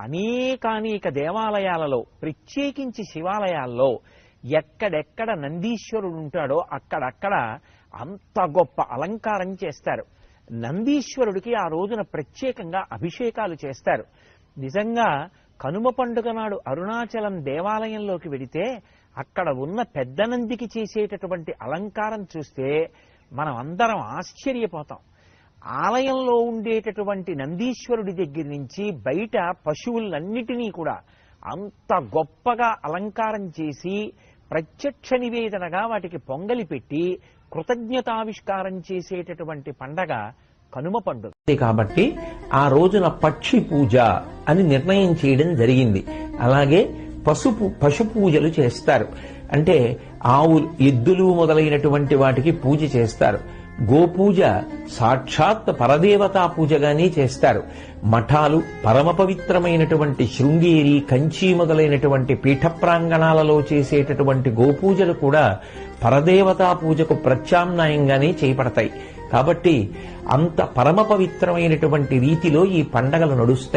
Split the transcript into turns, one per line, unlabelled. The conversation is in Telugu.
అనేకానేక దేవాలయాలలో ప్రత్యేకించి శివాలయాల్లో ఎక్కడెక్కడ నందీశ్వరుడు ఉంటాడో అక్కడక్కడ అంత గొప్ప అలంకారం చేస్తారు. నందీశ్వరుడికి ఆ రోజున ప్రత్యేకంగా అభిషేకాలు చేస్తారు. నిజంగా కనుమ పండుగ నాడు అరుణాచలం దేవాలయంలోకి వెడితే అక్కడ ఉన్న పెద్ద నందికి చేసేటటువంటి అలంకారం చూస్తే మనం అందరం ఆశ్చర్యపోతాం. ఆలయంలో ఉండేటటువంటి నందీశ్వరుడి దగ్గర నుంచి బయట పశువులన్నిటినీ కూడా అంత గొప్పగా అలంకారం చేసి ప్రత్యక్ష నివేదనగా వాటికి పొంగలి పెట్టి కృతజ్ఞతావిష్కారం చేసేటటువంటి పండగ కనుమ పండుగ.
కాబట్టి ఆ రోజున పక్షి పూజ అని నిర్ణయం చేయడం జరిగింది. అలాగే పసుపు పశు పూజలు చేస్తారు. అంటే ఆవులు ఎద్దులు మొదలైనటువంటి వాటికి పూజ చేస్తారు. గోపూజ సాక్షాత్ పరదేవతా పూజగానే చేస్తారు. మఠాలు పరమ పవిత్రమైనటువంటి శృంగేరి కంచి మొదలైనటువంటి పీఠ ప్రాంగణాలలో చేసేటటువంటి గోపూజలు కూడా పరదేవతా పూజకు ప్రత్యామ్నాయంగానే చేపడతాయి కాబట్టి అంత పరమ పవిత్రమైనటువంటి రీతిలో ఈ పండగలు నడుస్తాయి.